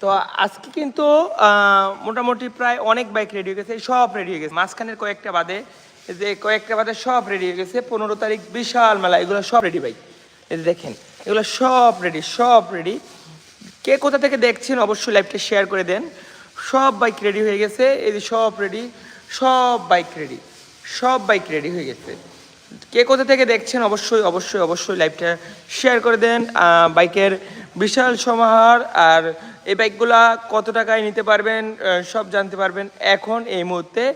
তো আজকে কিন্তু মোটামুটি প্রায় অনেক বাইক রেডি হয়ে গেছে, সব রেডি হয়ে গেছে। মাঝখানের কয়েকটা বাদে যে কয়েকটা বাদে সব রেডি হয়ে গেছে। পনেরো তারিখ বিশাল মেলা, এগুলো সব রেডি বাইক এই দেখেন, এগুলো সব রেডি সব রেডি কে কোথা থেকে দেখছেন অবশ্যই লাইভটা শেয়ার করে দেন। সব বাইক রেডি হয়ে গেছে, এই যে সব রেডি সব বাইক রেডি সব বাইক রেডি হয়ে গেছে। কে কোথা থেকে দেখছেন অবশ্যই অবশ্যই অবশ্যই লাইভটা শেয়ার করে দেন। বাইকের বিশাল সমাহার আর এই বাইকগুলা কত টাকায় নিতে পারবেন সব জানতে পারবেন এখন এই মুহূর্তে।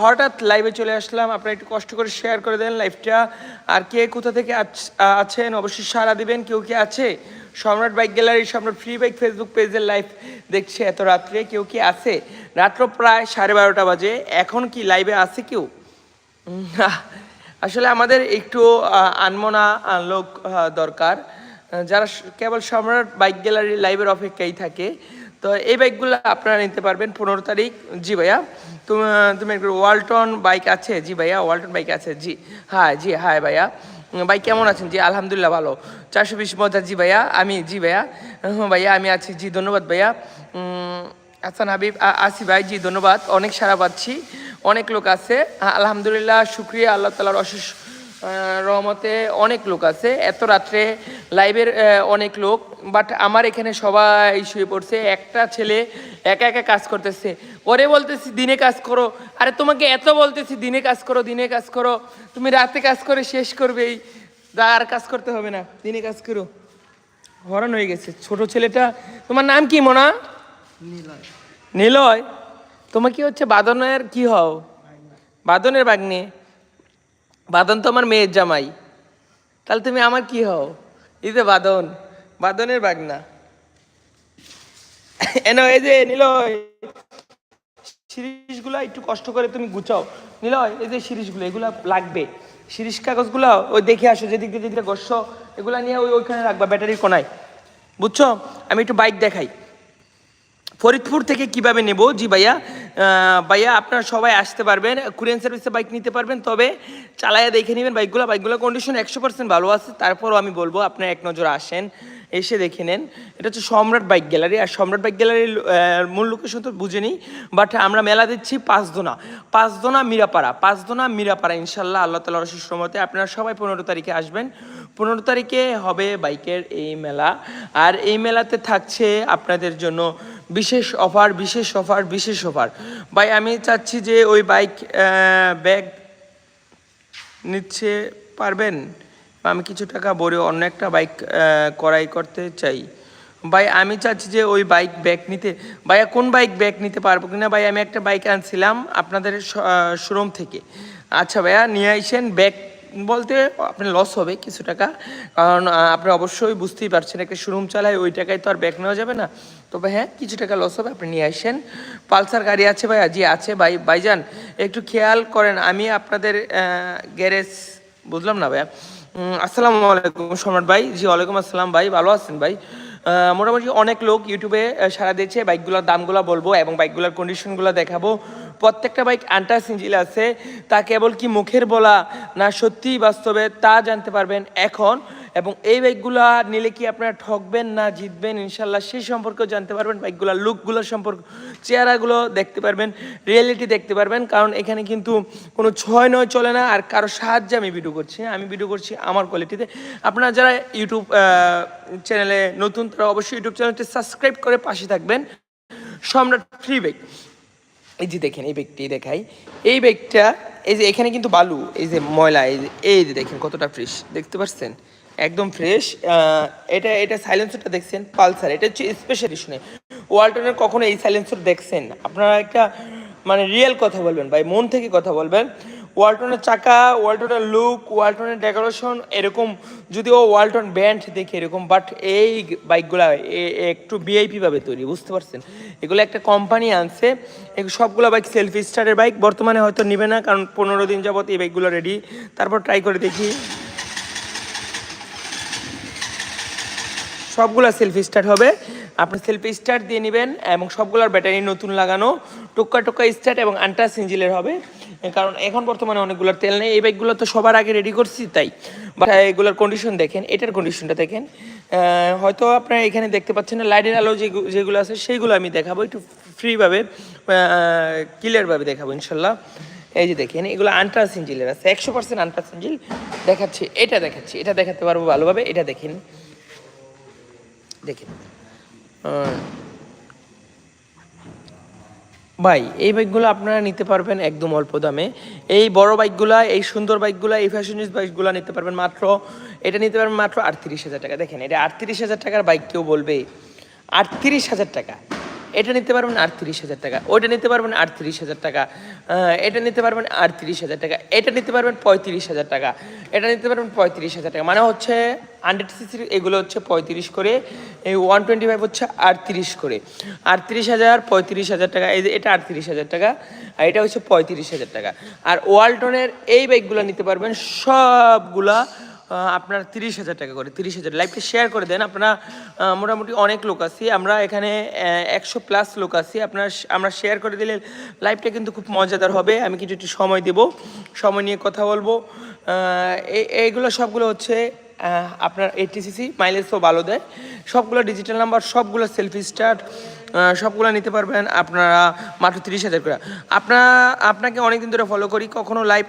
হঠাৎ লাইভে চলে আসলাম, আপনারা একটু কষ্ট করে শেয়ার করে দেন লাইভটা আর কে কোথা থেকে আছ- আছেন অবশ্যই সাড়া দিবেন, কেউ কি আছে? Samrat bike gallery Samrat free bike Facebook পেজের লাইভ দেখছে এত রাত্রে, কেউ কি আছে? রাত্র প্রায় সাড়ে বারোটা বাজে, এখন কি লাইভে আছে কেউ? আসলে আমাদের একটু আনমনা লোক দরকার। যারা কেবল সম্রাট বাইক গ্যালারি লাইভের অপেক্ষায় থাকে, তো এই বাইকগুলো আপনারা নিতে পারবেন পনেরো তারিখ। জি ভাইয়া, তুমি তুমি ওয়ালটন বাইক আছে? জি ভাইয়া, ওয়ালটন বাইক আছে। জি হ্যাঁ জি হ্যাঁ ভাইয়া। ভাই, কেমন আছেন? জি, আলহামদুলিল্লাহ ভালো। চারশো বিশ মজা, জি ভাইয়া, আমি, জি ভাইয়া। ভাইয়া, আমি আছি। জি, ধন্যবাদ ভাইয়া। আসান হাবিব আসি ভাই, জি, ধন্যবাদ। অনেক সারা পাচ্ছি। অনেক লোক আছে। আলহামদুলিল্লাহ, শুক্রিয়া। আল্লাহ তালার অশেষ রহমতে অনেক লোক আছে। এত রাত্রে লাইভের অনেক লোক বাট আমার এখানে সবাই শুয়ে পড়ছে। একটা ছেলে একা একা কাজ করতেছে। ওরে বলতেছি দিনে কাজ করো। আরে তোমাকে এত বলতেছি দিনে কাজ করো দিনে কাজ করো। তুমি রাতে কাজ করে শেষ করবেই। আর কাজ করতে হবে না দিনে কাজ করো। হরণ হয়ে গেছে। ছোট ছেলেটা তোমার নাম কি মোনা? নিলয়। তোমার কি হচ্ছে বাদনের কি হও? বাদনের বাগ্নে বাদন তো আমার মেয়ের জামাই। তাহলে তুমি আমার কি হও? এই যে বাদন, বাদনের বাগনা। এনো, এই যে নিলয় সিরিজগুলো একটু কষ্ট করে তুমি গুছাও। নিলয়, এই যে সিরিজগুলো এগুলো লাগবে। সিরিজ কাগজগুলো ওই দেখে আসো, যেদিক দিয়ে যেদিকে গস্য, এগুলো নিয়ে ওই ওইখানে রাখবা, ব্যাটারির কোনায়। বুঝছ? আমি একটু বাইক দেখাই। ফরিদপুর থেকে কীভাবে নেব? জি ভাইয়া ভাইয়া আপনারা সবাই আসতে পারবেন, কুরিয়ান সার্ভিসে বাইক নিতে পারবেন, তবে চালায়া দেখে নেবেন বাইকগুলো। বাইকগুলো কন্ডিশন একশো পার্সেন্ট ভালো আছে, তারপরও আমি বলব, আপনারা এক নজর আসেন, এসে দেখে নেন। এটা হচ্ছে সম্রাট বাইক গ্যালারি, আর সম্রাট বাইক গ্যালারির মূল লোকেশন তো বুঝে নিই বাট আমরা মেলা দিচ্ছি পাঁচদোনা। পাঁচদোনা মিরাপাড়া পাঁচদোনা মিরাপাড়া ইনশাল্লাহ আল্লাহ তালার অশেষ রহমতে আপনারা সবাই পনেরো তারিখে আসবেন। পনেরো তারিখে হবে বাইকের এই মেলা, আর এই মেলাতে থাকছে আপনাদের জন্য বিশেষ অফার বিশেষ অফার বিশেষ অফার। ভাই, আমি চাচ্ছি যে ওই বাইক ব্যাগ নিচ্ছে, পারবেন? আমি কিছু টাকা ভরে অন্য একটা বাইক করাই করতে চাই। ভাই, আমি চাচ্ছি যে ওই বাইক, ব্যাগ নিতে। ভাইয়া, কোন বাইক, ব্যাগ নিতে পারব কিনা? ভাই, আমি একটা বাইক আনছিলাম আপনাদের শোরুম থেকে। আচ্ছা ভাইয়া, নিয়ে আইসেন ব্যাগ বলতে আপনার লস হবে কিছু টাকা। কারণ আপনি অবশ্যই বুঝতেই পারছেন একটা শোরুম চালায়, ওই টাকায় তো আর ব্যাক নেওয়া যাবে না। তবে হ্যাঁ কিছু টাকা লস হবে, আপনি নিয়ে আসেন। পালসার গাড়ি আছে ভাইয়া জি আছে। ভাই, ভাইজান, একটু খেয়াল করেন, আমি আপনাদের গ্যারেজ বুঝলাম না ভাইয়া। আসসালামু আলাইকুম সম্রাট ভাই। জি, ওয়ালাইকুম আসসালাম ভাই, ভালো আছেন ভাই? মোটামুটি অনেক লোক ইউটিউবে সারা দিয়েছে। বাইকগুলোর দামগুলো বলব এবং বাইকগুলোর কন্ডিশনগুলো দেখাবো। প্রত্যেকটা বাইক আন্টার সিঞ্জিল আছে, তা কেবল কি মুখের বলা না সত্যিই বাস্তবে তা জানতে পারবেন এখন। এবং এই বাইকগুলো নিলে কি আপনারা ঠকবেন না জিতবেন? ইনশাল্লাহ সেই সম্পর্কেও জানতে পারবেন, বাইকগুলোর লুকগুলোর সম্পর্ক, চেহারাগুলো দেখতে পারবেন রিয়েলিটি দেখতে পারবেন। কারণ এখানে কিন্তু কোনো ছয় নয় চলে না, আর কারও সাহায্যে আমি ভিডিও করছি। আমি ভিডিও করছি আমার কোয়ালিটিতে আপনারা যারা ইউটিউব চ্যানেলে নতুন, তারা অবশ্যই ইউটিউব চ্যানেলটি সাবস্ক্রাইব করে পাশে থাকবেন। সম্রাট ফ্রি বাইক এই যে দেখেন, এই ব্যাগটি দেখাই। এই ব্যাগটা এই যে এখানে কিন্তু বালু, এই যে ময়লা, এই যে এই যে দেখেন কতটা ফ্রেশ দেখতে পাচ্ছেন একদম ফ্রেশ এটা এটা সাইলেন্সারটা দেখছেন পালসার এটা হচ্ছে স্পেশাল নেই। ওয়ালটনের কখনো এই সাইলেন্সার দেখছেন? আপনারা একটা মানে রিয়েল কথা বলবেন, ভাই, মন থেকে কথা বলবেন। ওয়ালটনের চাকা, ওয়ালটনের লুক ওয়ালটনের ডেকোরেশন এরকম যদিও ওয়ালটন ব্যান্ড দেখে এরকম বাট এই বাইকগুলা একটু ভিআইপি ভাবে তৈরি, বুঝতে পারছেন? এগুলো একটা কোম্পানি আনছে সবগুলো বাইক সেলফি স্টারের বাইক বর্তমানে হয়তো নিবে না, কারণ পনেরো দিন যাবত এই বাইকগুলো রেডি তারপর ট্রাই করে দেখি। সবগুলা সেলফি স্টার্ট হবে। আপনি সেলফি স্টার্ট দিয়ে নেবেন, এবং সবগুলোর ব্যাটারি নতুন লাগানো টুক্কা টুক্কা স্টার্ট এবং আন্টাস ইঞ্জিলের হবে। কারণ এখন বর্তমানে অনেকগুলোর তেল নেই। এই বাইকগুলো তো সবার আগে রেডি করছি তাই। বাট এগুলোর কন্ডিশন দেখেন, এটার কন্ডিশনটা দেখেন। হয়তো আপনারা এখানে দেখতে পাচ্ছেন না লাইটের আলো যেগু- যেগুলো আছে সেইগুলো আমি দেখাবো, একটু ফ্রিভাবে ক্লিয়ারভাবে দেখাবো ইনশাল্লাহ। এই যে দেখেন, এগুলো আনটাস ইঞ্জিলের আছে, একশো পার্সেন্ট আনটাস ইঞ্জিল দেখাচ্ছি, এটা দেখাচ্ছি, এটা দেখাতে পারব ভালোভাবে, এটা দেখেন। দেখেন। ভাই, এই বাইকগুলো আপনারা নিতে পারবেন একদম অল্প দামে। এই বড় বাইকগুলো এই সুন্দর বাইকগুলো এই ফ্যাশনিস্ট বাইকগুলো নিতে পারবেন মাত্র, এটা নিতে পারবেন মাত্র আটত্রিশ হাজার টাকা। দেখেন, এটা আটত্রিশ হাজার টাকার বাইক কেউ বলবে আটত্রিশ হাজার টাকা। এটা নিতে পারবেন আটত্রিশ হাজার টাকা, ওইটা নিতে পারবেন আটত্রিশ হাজার টাকা এটা নিতে পারবেন আটত্রিশ হাজার টাকা, এটা নিতে পারবেন পঁয়ত্রিশ হাজার টাকা, এটা নিতে পারবেন পঁয়ত্রিশ হাজার টাকা মানে হচ্ছে হান্ড্রেড সিসির এগুলো হচ্ছে পঁয়ত্রিশ করে, এই ওয়ান টোয়েন্টি ফাইভ হচ্ছে আটত্রিশ করে, আটত্রিশ হাজার, পঁয়ত্রিশ হাজার টাকা, এই যে এটা আটত্রিশ হাজার টাকা, আর এটা হচ্ছে পঁয়ত্রিশ হাজার টাকা, আর ওয়ালটনের এই বাইকগুলো নিতে পারবেন সবগুলা আপনার তিরিশ হাজার টাকা করে, তিরিশ হাজার। লাইভটা শেয়ার করে দেন। আপনারা মোটামুটি অনেক লোক আছি। আমরা এখানে একশো প্লাস লোক আছি। আপনার আমরা শেয়ার করে দিলে লাইভটা কিন্তু খুব মজাদার হবে। আমি কিছু, একটু সময় দেব। সময় নিয়ে কথা বলব। এই এইগুলো সবগুলো হচ্ছে আপনার এইটিসিসি মাইলেজও ভালো দেয়। সবগুলো ডিজিটাল নাম্বার সবগুলো সেলফি স্টার্ট সবগুলো নিতে পারবেন আপনারা মাত্র তিরিশ হাজার করে। আপনার আপনাকে অনেকদিন ধরে ফলো করি। কখনো লাইভ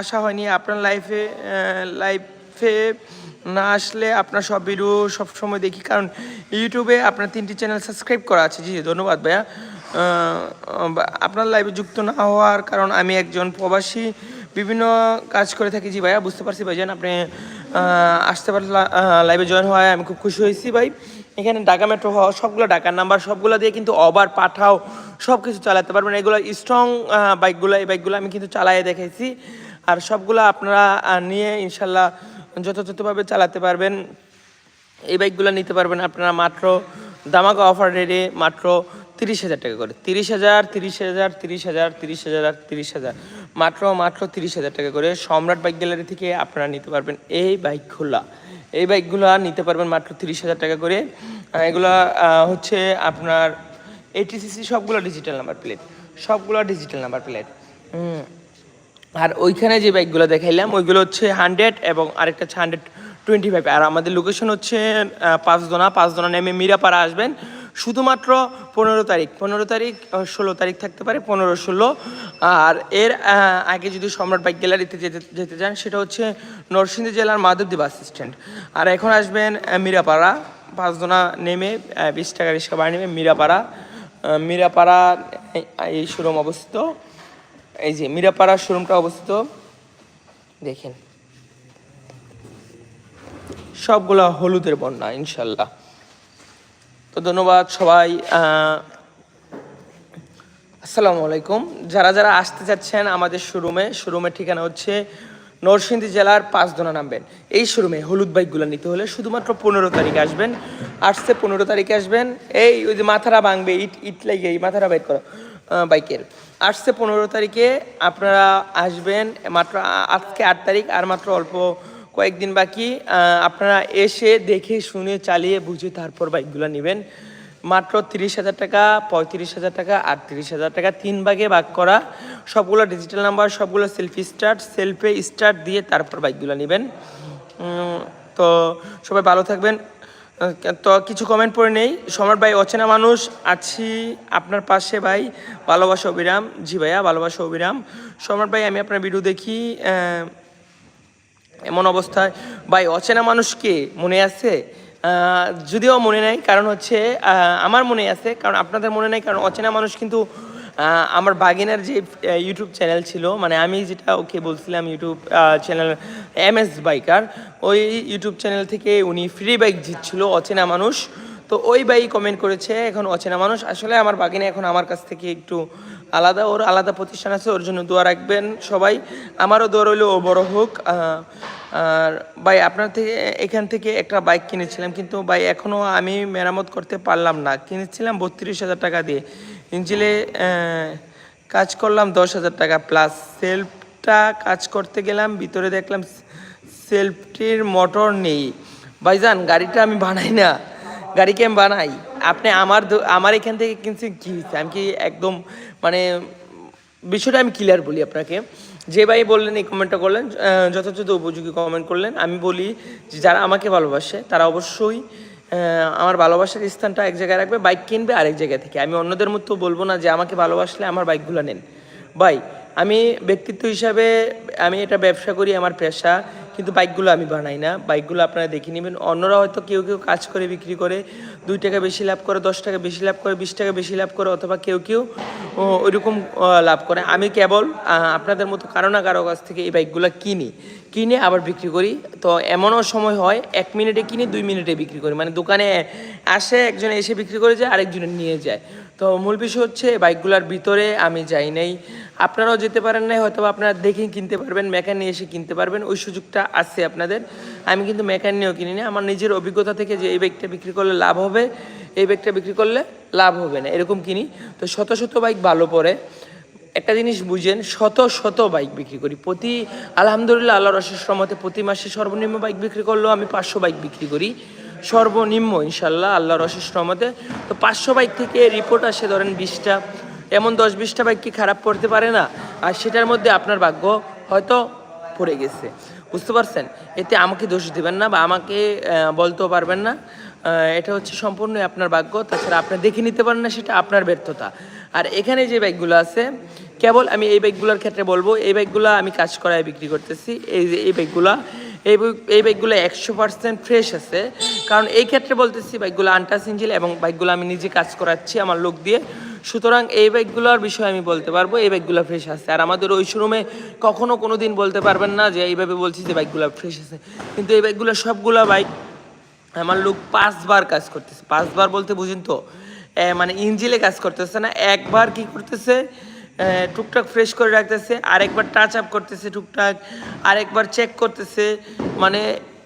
আসা হয়নি। আপনার লাইফে লাইফে না আসলে আপনার সব ভিডিও সব সময় দেখি, কারণ ইউটিউবে আপনার তিনটি চ্যানেল সাবস্ক্রাইব করা আছে। জি ধন্যবাদ ভাইয়া। আপনার লাইভে যুক্ত না হওয়ার কারণ আমি একজন প্রবাসী, বিভিন্ন কাজ করে থাকি। জি ভাইয়া, বুঝতে পারছি ভাইজান, আপনি আসতে পারলে লাইভে জয়েন হওয়ায় আমি খুব খুশি হয়েছি ভাই। এখানে ঢাকা মেট্রো হওয়া, সবগুলো ঢাকার নাম্বার সবগুলো দিয়ে কিন্তু ওভার পাঠাও সব কিছু চালাতে পারবেন। এগুলো স্ট্রং বাইকগুলো এই বাইকগুলো আমি কিন্তু চালাইয়ে দেখাইছি। আর সবগুলো আপনারা নিয়ে ইনশাল্লাহ যথাযথভাবে চালাতে পারবেন। এই বাইকগুলো নিতে পারবেন আপনারা মাত্র দামাকা অফার রেটে মাত্র তিরিশ হাজার টাকা করে। তিরিশ হাজার তিরিশ হাজার তিরিশ হাজার তিরিশ হাজার আর তিরিশ হাজার। মাত্র মাত্র তিরিশ হাজার টাকা করে সম্রাট বাইক গ্যালারি থেকে আপনারা নিতে পারবেন এই বাইকগুলা। এই বাইকগুলো নিতে পারবেন মাত্র তিরিশ হাজার টাকা করে। এগুলা হচ্ছে আপনার এইটিসিসি সবগুলো ডিজিটাল নাম্বার প্লেট সবগুলো ডিজিটাল নাম্বার প্লেট আর ওইখানে যে বাইকগুলো দেখাইলাম, ওইগুলো হচ্ছে হান্ড্রেড এবং আরেকটা হচ্ছে হান্ড্রেড টোয়েন্টি ফাইভ আর আমাদের লোকেশন হচ্ছে পাঁচদোনা পাঁচদোনা নেমে মিরাপাড়া আসবেন। শুধুমাত্র পনেরো তারিখ পনেরো তারিখ ষোলো তারিখ থাকতে পারে, পনেরো, ষোলো। আর এর আগে যদি সম্রাট বাইক গ্যালারিতে যেতে যেতে চান, সেটা হচ্ছে নরসিংদী জেলার মাধবদী বাস স্ট্যান্ড। আর এখন আসবেন মিরাপাড়া। পাঁচদোনা নেমে বিশ টাকা রিক্সা ভাড়া নেমে মিরাপাড়া। মিরাপাড়া এই শোরুম অবস্থিত। এই যে মিরাপাড়া শোরুমটা অবস্থিত। দেখেন। সবগুলা হলুদের বন্যা, ইনশাল্লাহ। তো ধন্যবাদ সবাই। আসসালামু আলাইকুম। যারা যারা আসতে চাচ্ছেন আমাদের শোরুমে, শোরুমের ঠিকানা হচ্ছে নরসিংদী জেলার পাঁচদোনা নামবেন। এই শোরুমে হলুদ বাইকগুলো নিতে হলে শুধুমাত্র পনেরো তারিখে আসবেন। আসছে পনেরো তারিখে আসবেন। এই, ওই যে মাথারা ভাঙবে, ইট ইট লাগে এই মাথারা বাইক করো। বাইকের। আসছে পনেরো তারিখে, আপনারা আসবেন মাত্র আজকে আট তারিখ, আর মাত্র অল্প কয়েকদিন বাকি। আপনারা এসে দেখে, শুনে, চালিয়ে, বুঝে তারপর বাইকগুলো নেবেন। মাত্র তিরিশ হাজার টাকা, পঁয়ত্রিশ হাজার টাকা, আটত্রিশ হাজার টাকা, তিন ভাগে ভাগ করা। সবগুলো ডিজিটাল নাম্বার সবগুলো সেলফি স্টার্ট সেলফে স্টার্ট দিয়ে তারপর বাইকগুলো নেবেন। তো সবাই ভালো থাকবেন। তো কিছু কমেন্ট পড়ে নেই। সম্রাট ভাই, অচেনা মানুষ। আছি আপনার পাশে ভাই। ভালোবাসা অবিরাম। জি ভাইয়া, ভালোবাসা অবিরাম। সম্রাট ভাই, আমি আপনার ভিডিও দেখি। এমন অবস্থায়। ভাই, অচেনা মানুষকে মনে আছে? যদিও মনে নাই। কারণ হচ্ছে আমার মনে আছে। কারণ আপনাদের মনে নাই। কারণ অচেনা মানুষ কিন্তু আমার বাগিনার যে ইউটিউব চ্যানেল ছিল মানে আমি যেটা ওকে বলছিলাম YouTube channel M S biker ওই ইউটিউব চ্যানেল থেকে উনি ফ্রি বাইক জিতছিল, অচেনা মানুষ। তো ওই ভাই কমেন্ট করেছে, এখন অচেনা মানুষ। আসলে আমার বাগিনা এখন আমার কাছ থেকে একটু আলাদা, ওর আলাদা প্রতিষ্ঠান আছে, ওর জন্য দোয়া রাখবেন সবাই। আমারও দোয়া রইল, ও বড় হোক। আর ভাই, আপনার থেকে, এখান থেকে একটা বাইক কিনেছিলাম, কিন্তু ভাই এখনও আমি মেরামত করতে পারলাম না। কিনেছিলাম বত্রিশ হাজার টাকা দিয়ে। ইঞ্জিলে কাজ করলাম দশ হাজার টাকা প্লাস সেলফটা কাজ করতে গেলাম, ভিতরে দেখলাম সেলফটির মোটর নেই। ভাইজান, গাড়িটা আমি বানাই না। গাড়িকে আমি বানাই। আপনি আমার আমার এখান থেকে কিনছেন কি হয়েছে? আমি কি একদম মানে বিষয়টা আমি ক্লিয়ার বলি আপনাকে। যে ভাই বললেন, এই কমেন্টটা করলেন যথাযথ উপযোগী কমেন্ট করলেন। আমি বলি যে, যারা আমাকে ভালোবাসে, তারা অবশ্যই আমার ভালোবাসার স্থানটা এক জায়গায় রাখবে, বাইক কিনবে আরেক জায়গা থেকে। আমি অন্যদের মতো বলব না যে আমাকে ভালোবাসলে আমার বাইকগুলো নেন। ভাই আমি ব্যক্তিত্ব হিসাবে আমি এটা ব্যবসা করি, আমার পেশা, কিন্তু বাইকগুলো আমি বানাই না। বাইকগুলো আপনারা দেখে নেবেন। অন্যরা হয়তো কেউ কেউ কাজ করে, বিক্রি করে, দুই টাকা বেশি লাভ করে, দশ টাকা বেশি লাভ করে, বিশ টাকা বেশি লাভ করে, অথবা কেউ কেউ ওইরকম লাভ করে। আমি কেবল আপনাদের মতো কারও না কারও কাছ থেকে এই বাইকগুলো কিনি। কিনে আবার বিক্রি করি। তো এমনও সময় হয়, এক মিনিটে কিনে, দুই মিনিটে বিক্রি করি। মানে দোকানে আসে, একজন এসে বিক্রি করে যায়, আরেকজনে নিয়ে যায়। তো মূল বিষয় হচ্ছে বাইকগুলোর ভিতরে আমি যাই নাই। আপনারাও যেতে পারেন নাই হয়তো আপনারা দেখেই কিনতে পারবেন, মেকানি এসে কিনতে পারবেন। ওই সুযোগটা আছে আপনাদের। আমি কিন্তু মেকান নিয়েও কিনি না আমার নিজের অভিজ্ঞতা থেকে যে এই বাইকটা বিক্রি করলে লাভ হবে, এই বাইকটা বিক্রি করলে লাভ হবে না, এরকম কিনি। তো শত শত বাইক ভালো পড়ে। একটা জিনিস বুঝেন, শত শত বাইক বিক্রি করি। প্রতি, আলহামদুলিল্লাহ আল্লাহ রশেষ রহমতে প্রতি মাসে সর্বনিম্ন বাইক বিক্রি করলেও আমি পাঁচশো বাইক বিক্রি করি। সর্বনিম্ন ইনশাল্লাহ আল্লাহর রশেষ রহমতে। তো পাঁচশো বাইক থেকে রিপোর্ট আসে ধরেন বিশটা। এমন দশ বিশটা বাইক কি খারাপ পড়তে পারে না? আর সেটার মধ্যে আপনার ভাগ্য হয়তো পড়ে গেছে। বুঝতে পারছেন? এতে আমাকে দোষ দেবেন না বা আমাকে বলতেও পারবেন না। এটা হচ্ছে সম্পূর্ণ আপনার ভাগ্য। তাছাড়া আপনি দেখে নিতে পারেন না সেটা আপনার ব্যর্থতা। আর এখানে যে বাইকগুলো আছে কেবল আমি এই বাইকগুলোর ক্ষেত্রে বলব, এই বাইকগুলো আমি কাজ করায় বিক্রি করতেছি, এই যে এই বাইকগুলো এই এই বাইকগুলো একশো পার্সেন্ট ফ্রেশ আছে। কারণ এই ক্ষেত্রে বলতেছি বাইকগুলো আনটাস ইঞ্জিল এবং বাইকগুলো আমি নিজে কাজ করাচ্ছি আমার লোক দিয়ে। সুতরাং এই বাইকগুলোর বিষয়ে আমি বলতে পারব, এই বাইকগুলো ফ্রেশ আছে। আর আমাদের ওই শোরুমে কখনো কোনো দিন বলতে পারবেন না যে এইভাবে বলছি যে বাইকগুলো ফ্রেশ আছে। কিন্তু এই বাইকগুলো সবগুলো বাইক আমার লোক পাঁচবার কাজ করতেছে। পাঁচবার বলতে বুঝেন তো মানে ইঞ্জিলে কাজ করতেছে না, একবার কি করতেছে? টুকটাক ফ্রেশ করে রাখতেছে, আরেকবার টাচ আপ করতেছে টুকটাক, আরেকবার চেক করতেছে মানে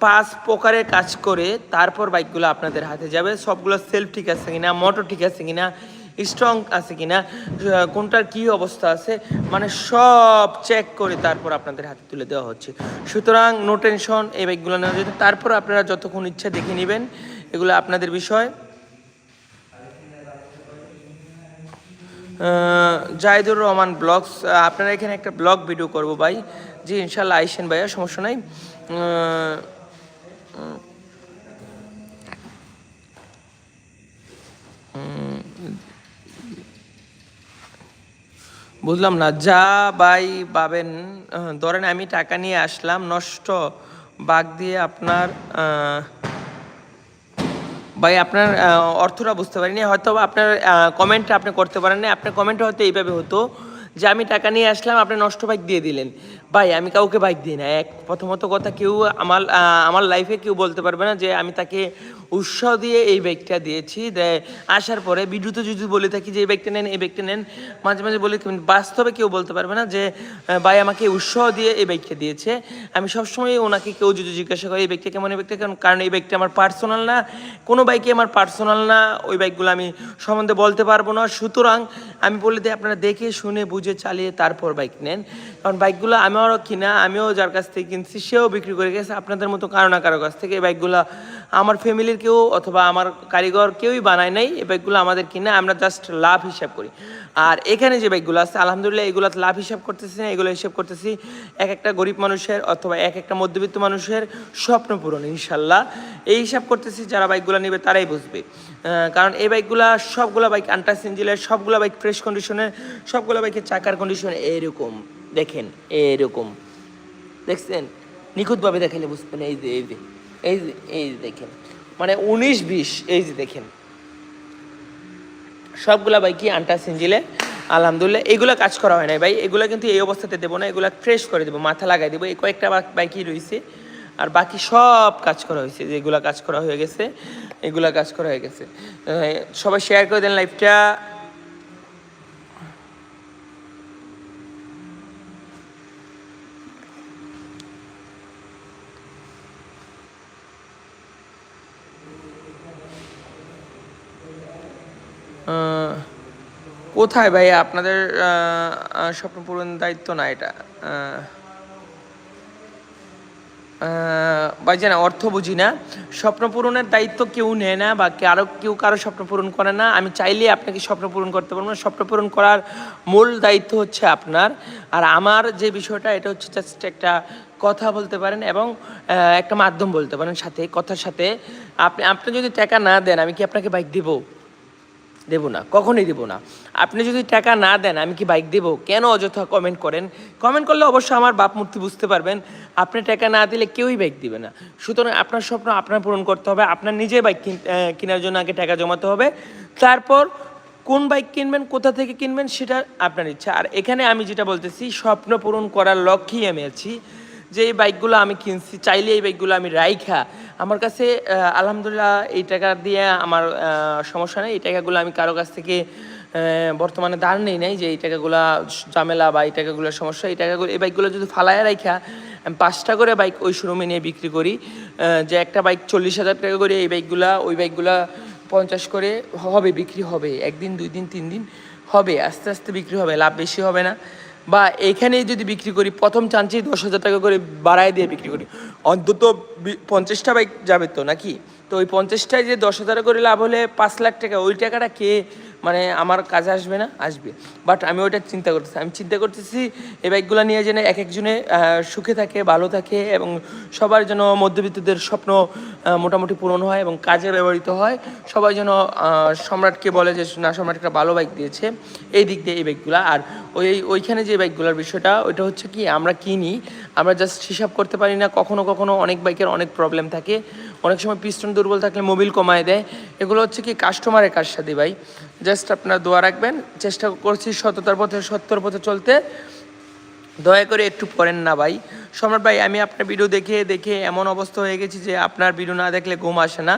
পাঁচ প্রকারের কাজ করে, তারপর বাইকগুলো আপনাদের হাতে যাবে। সবগুলো সেলফ ঠিক আছে কিনা মোটর ঠিক আছে কিনা স্ট্রং আছে কিনা কোনটার কি অবস্থা আছে মানে সব চেক করে তারপর আপনাদের হাতে তুলে দেওয়া হচ্ছে। সুতরাং নো টেনশন এই বাইকগুলো নেওয়া যেতে তারপর আপনারা যতক্ষণ ইচ্ছা দেখে নেবেন, এগুলো আপনাদের বিষয়। জাহিদুর রহমান ব্লগস আপনারা এখানে একটা ব্লগ ভিডিও করব ভাই। জি ইনশাল্লাহ আইসেন ভাইয়া, সমস্যা নাই। বুঝলাম না, যা ভাই পাবেন ধরেন আমি টাকা নিয়ে আসলাম, নষ্ট বাগ দিয়ে আপনার ভাই, আপনার অর্থটা বুঝতে পারিনি। হয়তো আপনার কমেন্টটা আপনি করতে পারেন না আপনার কমেন্টটা হয়তো এইভাবে হতো যে, আমি টাকা নিয়ে আসলাম, আপনি নষ্ট বাইক দিয়ে দিলেন। ভাই, আমি কাউকে বাইক দিই না। এক, প্রথমত কথা, কেউ আমার আমার লাইফে কেউ বলতে পারবে না যে, আমি তাকে উৎসাহ দিয়ে এই বাইকটা দিয়েছি। আসার পরে ভিডিওতে যদি বলে থাকি যে, এই বাইকটা নেন, এই বাইকটা নেন, মাঝে মাঝে বলে বাস্তবে কেউ বলতে পারবে না যে ভাই আমাকে উৎসাহ দিয়ে এই বাইকটা দিয়েছে। আমি সবসময় ওনাকে কেউ যদি জিজ্ঞাসা করে, এই বাইকটা কেমন, এই বাইকটা কেমন? কারণ এই বাইকটা আমার পার্সোনাল না। কোনো বাইকে আমার পার্সোনাল না। ওই বাইকগুলো আমি সম্বন্ধে বলতে পারব না। সুতরাং আমি বলে দিই, আপনারা দেখে, শুনে, বুঝে, চালিয়ে তারপর বাইক নেন। কারণ বাইকগুলো আমারও কিনা, আমিও যার কাছ থেকে কিনছি, সেও বিক্রি করে গেছে। আপনাদের মতো কারও না কারও কাছ থেকে এই বাইকগুলো আমার ফ্যামিলির কেউ অথবা আমার কারিগর কেউই বানায় নাই, এই বাইকগুলো আমাদের কিনা আমরা জাস্ট লাভ হিসাব করি। আর এখানে যে বাইকগুলো আছে, আলহামদুলিল্লাহ এগুলো লাভ হিসাব করতেছি না, এগুলো হিসাব করতেছি এক একটা গরিব মানুষের অথবা এক একটা মধ্যবিত্ত মানুষের স্বপ্ন পূরণ, ইনশাল্লাহ। এই হিসাব করতেছি, যারা বাইকগুলো নেবে তারাই বুঝবে। কারণ এই বাইকগুলো সবগুলো বাইক আন্টাস ইঞ্জিনের সবগুলো বাইক ফ্রেশ কন্ডিশনের সবগুলো বাইকের চাকার কন্ডিশন এরকম। দেখেন, এরকম। দেখছেন? নিখুঁতভাবে দেখালে বুঝবেন, এই যে এই যে। এই এই দেখেন। মানে উনিশ, বিশ, এই যে দেখেন। সবগুলা বাইকই আন্টাস ইঞ্জিলে আলহামদুলিল্লাহ, এগুলো কাজ করা হয় না ভাই। এগুলো কিন্তু এই অবস্থাতে দেবো না, এগুলো ফ্রেশ করে দেবো, মাথা লাগাই দেবো। এই কয়েকটা বাইকই রয়েছে? আর বাকি সব কাজ করা হয়েছে যেগুলো কাজ করা হয়ে গেছে, এগুলা কাজ করা হয়ে গেছে। সবাই শেয়ার করে দেন লাইভটা কোথায় ভাই? আপনাদের স্বপ্ন পূরণের দায়িত্ব না এটা? আহ, ভাইজান অর্থ বুঝি না। স্বপ্ন পূরণের দায়িত্ব কেউ নেয় না বা কারও কেউ কারও স্বপ্ন পূরণ করে না। আমি চাইলে আপনাকে স্বপ্ন পূরণ করতে পারব না। স্বপ্ন পূরণ করার মূল দায়িত্ব হচ্ছে আপনার। আর আমার যে বিষয়টা এটা হচ্ছে জাস্ট একটা কথা বলতে পারেন এবং একটা মাধ্যম বলতে পারেন সাথে কথার সাথে। আপনি আপনি যদি টাকা না দেন আমি কি আপনাকে বাইক দেবো? দেবো না, কখনোই দেবো না। আপনি যদি টাকা না দেন, আমি কি বাইক দেবো? কেন অযথা কমেন্ট করেন? কমেন্ট করলে অবশ্যই আমার বাপ মূর্তি বুঝতে পারবেন। আপনি টাকা না দিলে কেউই বাইক দিবে না। সুতরাং আপনার স্বপ্ন আপনার পূরণ করতে হবে, আপনার নিজে বাইক কিন- কেনার জন্য আগে টাকা জমাতে হবে। তারপর কোন বাইক কিনবেন, কোথা থেকে কিনবেন, সেটা আপনার ইচ্ছা। আর এখানে আমি যেটা বলতেছি, স্বপ্ন পূরণ করার লক্ষ্যেই আমি আছি। যে এই বাইকগুলো আমি কিনছি, চাইলে এই বাইকগুলো আমি রাইখা। আমার কাছে আলহামদুলিল্লাহ এই টাকা দিয়ে আমার সমস্যা নেই। এই টাকাগুলো আমি কারও কাছ থেকে বর্তমানে দাঁড় নেই নাই যে এই টাকাগুলো ঝামেলা বা এই টাকাগুলোর সমস্যা। এই টাকাগুলো, এই বাইকগুলো যদি ফালায় রাইখা, আমি পাঁচটা করে বাইক ওই শোরুমে নিয়ে বিক্রি করি। যে একটা বাইক চল্লিশ হাজার টাকা করে এই বাইকগুলা, ওই বাইকগুলা পঞ্চাশ করে হবে, বিক্রি হবে। একদিন, দুই দিন, তিন দিন হবে, আস্তে আস্তে বিক্রি হবে, লাভ বেশি হবে না। বা এখানে যদি বিক্রি করি, প্রথম চান্সেই দশ হাজার টাকা করে বাড়ায় দিয়ে বিক্রি করি। অন্তত পঞ্চাশটা বাইক যাবে তো নাকি? তো ওই পঞ্চাশটায় যে দশ হাজার করে লাভ হলে পাঁচ লাখ টাকা, ওই টাকাটা কে মানে আমার কাজে আসবে না? আসবে। বাট আমি ওইটা চিন্তা করতেছি। আমি চিন্তা করতেছি, এই বাইকগুলো নিয়ে যেন এক একজনে সুখে থাকে, ভালো থাকে এবং সবার যেন মধ্যবিত্তদের স্বপ্ন মোটামুটি পূরণ হয় এবং কাজে ব্যবহৃত হয়। সবাই যেন সম্রাটকে বলে যে, না, সম্রাট একটা ভালো বাইক দিয়েছে। এই দিক দিয়ে এই বাইকগুলো। আর ওই ওইখানে যে বাইকগুলোর বিষয়টা, ওইটা হচ্ছে কি, আমরা কিনি, আমরা জাস্ট হিসাব করতে পারি না। কখনো কখনো অনেক বাইকের অনেক প্রবলেম থাকে। অনেক সময় পিস্টন দুর্বল থাকলে মোবিল কমায় দেয়। এগুলো হচ্ছে কি কাস্টমারের কাজ সাথে ভাই। জাস্ট আপনার দোয়া রাখবেন, চেষ্টা করছি সততার পথে, সত্যর পথে চলতে। দয়া করে একটু পড়েন না ভাই। সম্রাট ভাই, আমি আপনার ভিডিও দেখে দেখে এমন অবস্থা হয়ে গেছি যে আপনার ভিডিও না দেখলে ঘুম আসে না।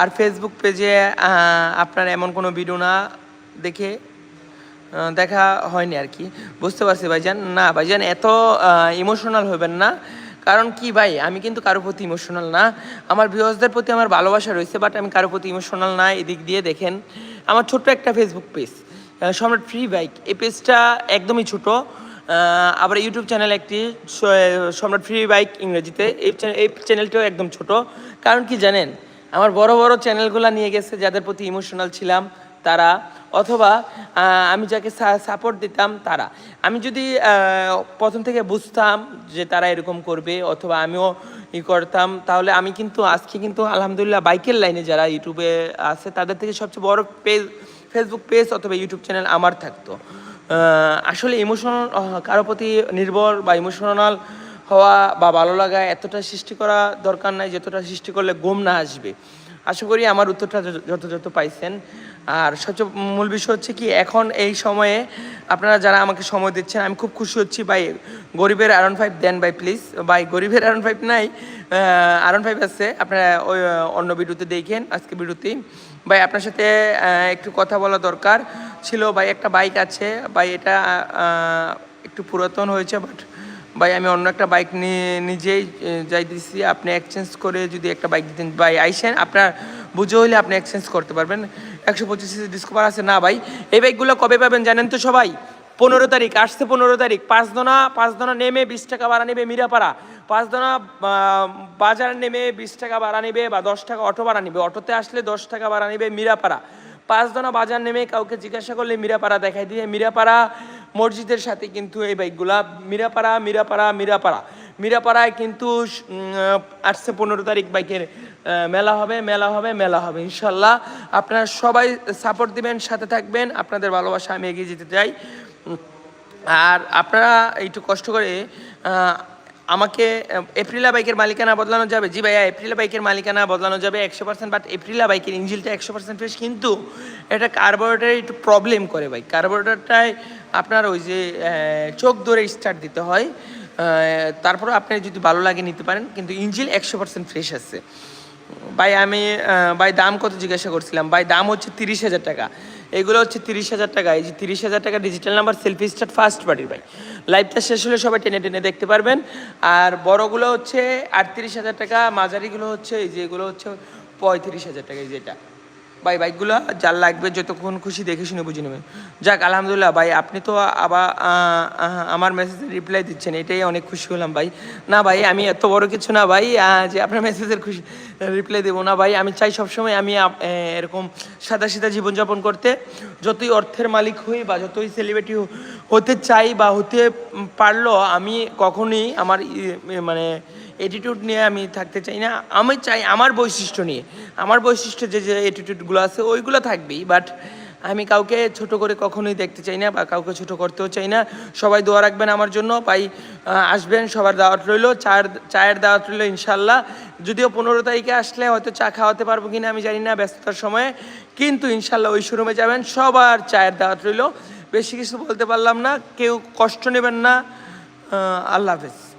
আর ফেসবুক পেজে আপনার এমন কোনো ভিডিও না দেখে দেখা হয়নি আর কি। বুঝতে পারছি ভাইজান। না, ভাইজান, এত ইমোশনাল হবেন না। কারণ কি ভাই? আমি কিন্তু কারোর প্রতি ইমোশনাল না। আমার ভিউয়ার্সদের প্রতি আমার ভালোবাসা রয়েছে বাট আমি কারোর প্রতি ইমোশনাল না। এদিক দিয়ে দেখেন, আমার ছোট্ট একটা Facebook page Samrat free bike এই পেজটা একদমই ছোট আবার ইউটিউব চ্যানেল একটি সম্রাট ফ্রি বাইক ইংরেজিতে। এই এই চ্যানেলটাও একদম ছোট। কারণ কি জানেন, আমার বড় বড় চ্যানেলগুলো নিয়ে গেছে, যাদের প্রতি ইমোশনাল ছিলাম। তারা, অথবা আমি যাকে সাপোর্ট দিতাম তারা। আমি যদি প্রথম থেকে বুঝতাম যে তারা এরকম করবে, অথবা আমিও ই করতাম, তাহলে আমি কিন্তু, আজকে কিন্তু আলহামদুলিল্লাহ বাইকের লাইনে যারা ইউটিউবে আছে, তাদের থেকে সবচেয়ে বড় পেজ ফেসবুক পেজ অথবা ইউটিউব চ্যানেল আমার থাকতো। আসলে ইমোশনাল কারও প্রতি নির্ভর বা ইমোশনাল হওয়া বা ভালো লাগা এতটা সৃষ্টি করা দরকার নাই, যতটা সৃষ্টি করলে ঘুম না আসবে। আশা করি আমার উত্তরটা যথাযথ পাইছেন। আর সবচেয়ে মূল বিষয় হচ্ছে কি, এখন এই সময়ে আপনারা যারা আমাকে সময় দিচ্ছেন, আমি খুব খুশি হচ্ছি। ভাই, গরিবের আরন ফাইভ দেন ভাই প্লিজ ভাই, গরিবের আরন ফাইভ নাই আরন ফাইভ আছে। আপনারা ওই অন্য ভিডিওতে দেখেন, আজকে ভিডিওতেই। ভাই, আপনার সাথে একটু কথা বলা দরকার ছিল। ভাই, একটা বাইক আছে। ভাই, এটা একটু পুরাতন হয়েছে বাট ভাই, আমি অন্য একটা বাইক নিয়ে নিজেই যাই দিছি। আপনি এক্সচেঞ্জ করে যদি একটা বাইক দিতেন। ভাই, আইসেন, আপনার বুঝে হইলে আপনি এক্সচেঞ্জ করতে পারবেন। একশো পঁচিশ ডিসকভার আছে? না ভাই। এই বাইকগুলো কবে পাবেন জানেন তো সবাই? পনেরো তারিখ, আসছে পনেরো তারিখ। পাঁচ দোনা পাঁচ দোনা নেমে বিশ টাকা ভাড়া নেবে মিরাপাড়া। পাঁচ দোনা বাজার নেমে বিশ টাকা ভাড়া নেবে বা দশ টাকা অটো ভাড়া নেবে। অটোতে আসলে দশ টাকা ভাড়া নেবে মিরাপাড়া। পাঁচ দোনা বাজার নেমে কাউকে জিজ্ঞাসা করলে মিরাপাড়া দেখাই দিয়ে, মিরাপাড়া মসজিদের সাথে কিন্তু এই বাইকগুলা মিরাপাড়া মিরাপাড়া মিরাপাড়া। মিরাপাড়ায় কিন্তু আসছে পনেরো তারিখ বাইকের মেলা হবে মেলা হবে মেলা হবে, ইনশাল্লাহ। আপনারা সবাই সাপোর্ট দিবেন, সাথে থাকবেন। আপনাদের ভালোবাসা, আমি এগিয়ে যেতে চাই। আর আপনারা একটু কষ্ট করে আমাকে এপ্রিলা বাইকের মালিকানা বদলানো যাবে। জি ভাইয়া এপ্রিলা বাইকের মালিকানা বদলানো যাবে একশো পার্সেন্ট বাট এপ্রিলা বাইকের ইঞ্জিলটা একশো পার্সেন্ট ফ্রেশ কিন্তু এটা কার্বোরেটারে একটু প্রবলেম করে ভাই। কার্বোরেটারটায় আপনার ওই যে চোখ ধরে স্টার্ট দিতে হয়। তারপরে আপনি যদি ভালো লাগে নিতে পারেন, কিন্তু ইঞ্জিল একশো পার্সেন্ট ফ্রেশ আছে। ভাই, আমি ভাই, দাম কত জিজ্ঞাসা করছিলাম? ভাই, দাম হচ্ছে তিরিশ হাজার টাকা। এগুলো হচ্ছে তিরিশ হাজার টাকা। এই যে তিরিশ হাজার টাকা digital number self start first পার্টির ভাই লাইভটা শেষ হলে সবাই টেনে টেনে দেখতে পারবেন। আর বড়গুলো হচ্ছে আটত্রিশ হাজার টাকা, মাঝারিগুলো হচ্ছে, এই যে এগুলো হচ্ছে পঁয়ত্রিশ হাজার টাকা, এই যেটা ভাই, বাইকগুলো যার লাগবে, যতক্ষণ খুশি দেখে শুনে বুঝে নেবেন। যাক, আলহামদুলিল্লাহ, ভাই, আপনি তো আবার আমার মেসেজের রিপ্লাই দিচ্ছেন, এটাই অনেক খুশি হলাম, ভাই। না, ভাই, আমি এত বড় কিছু না, ভাই যে আপনার মেসেজের খুশি রিপ্লাই দেবো না, ভাই। আমি চাই সবসময় আমি এরকম সাদা সিধা জীবনযাপন করতে, যতই অর্থের মালিক হই বা যতই সেলিব্রিটি হতে চাই বা হতে পারল, আমি কখনোই আমার মানে অ্যাটিটিউড নিয়ে আমি থাকতে চাই না। আমি চাই আমার বৈশিষ্ট্য নিয়ে। আমার বৈশিষ্ট্য যে যে অ্যাটিটিউডগুলো আছে ওইগুলো থাকবেই। বাট আমি কাউকে ছোট করে কখনোই দেখতে চাই না বা কাউকে ছোট করতেও চাই না। সবাই দোয়া রাখবেন আমার জন্য। আহ, আসবেন সবার দাওয়াত রইল। চায়ের চায়ের দাওয়াত রইল ইনশাল্লাহ যদিও পনেরো তারিখে আসলে হয়তো চা খাওয়াতে পারব কিনা আমি জানি না ব্যস্ততার সময়ে। কিন্তু ইনশাল্লাহ ওই শোরুমে যাবেন সবার চায়ের দাওয়াত রইল। বেশি কিছু বলতে পারলাম না। কেউ কষ্ট নেবেন না। আল্লাহ হাফেজ।